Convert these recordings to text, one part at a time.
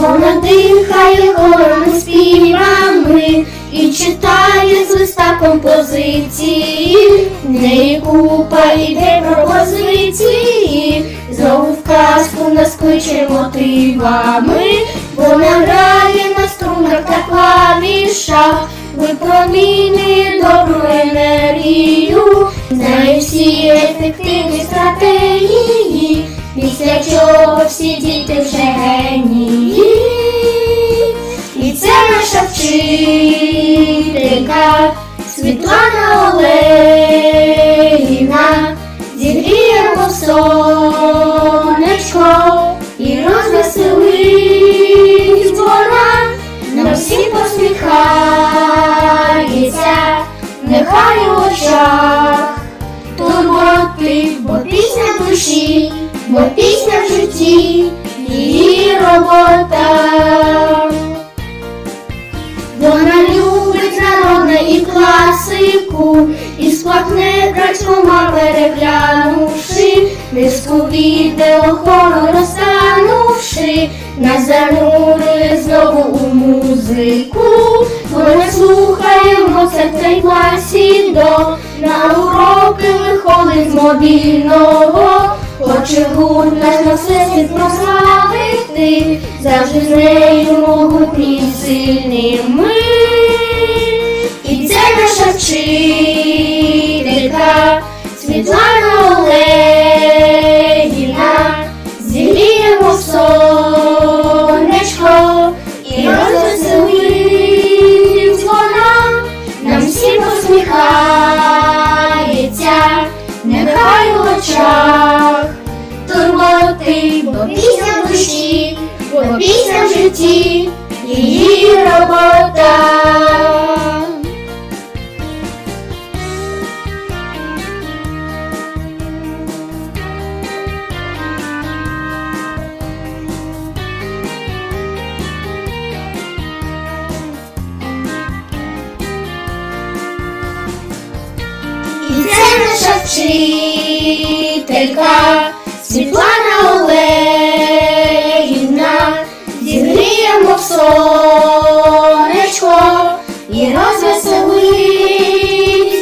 Вона дихає хорами співами і читає з листа композиції, в неї купа ідей пропозиції, знову в казку нас кличе мотивами, вона грає на струнах та клавішах, випромінює добру енергію, знає всі ефективні стратегії, після чого всі діти вже генії. Вчителька Світлана Олегівна, зігріємо сонечко і розвеселить вона, нам всім посміхається, нехай у очах турботи, бо пісня душі, бо пісня в житті, її робота. І класику, і сплакне крадькома переглянувши, низку відео хору розтанувши, нас занурює знову у музику. Вона слухає Моцарта й класі до на уроки виходить з мобільного. Хоче гурт наш на все світ прославити, завжди з нею могутні й сильними. Нехай в очах турботи, бо пісня в душі, бо пісня в житті, її робота. Вчителька Світлана Олегівна, зігріємо сонечко і розвеселить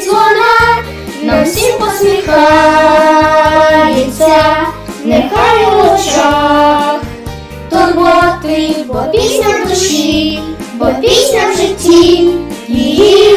вона, нам всім посміхається, нехай у очах турботи, бо пісня в душі, бо пісня в житті, її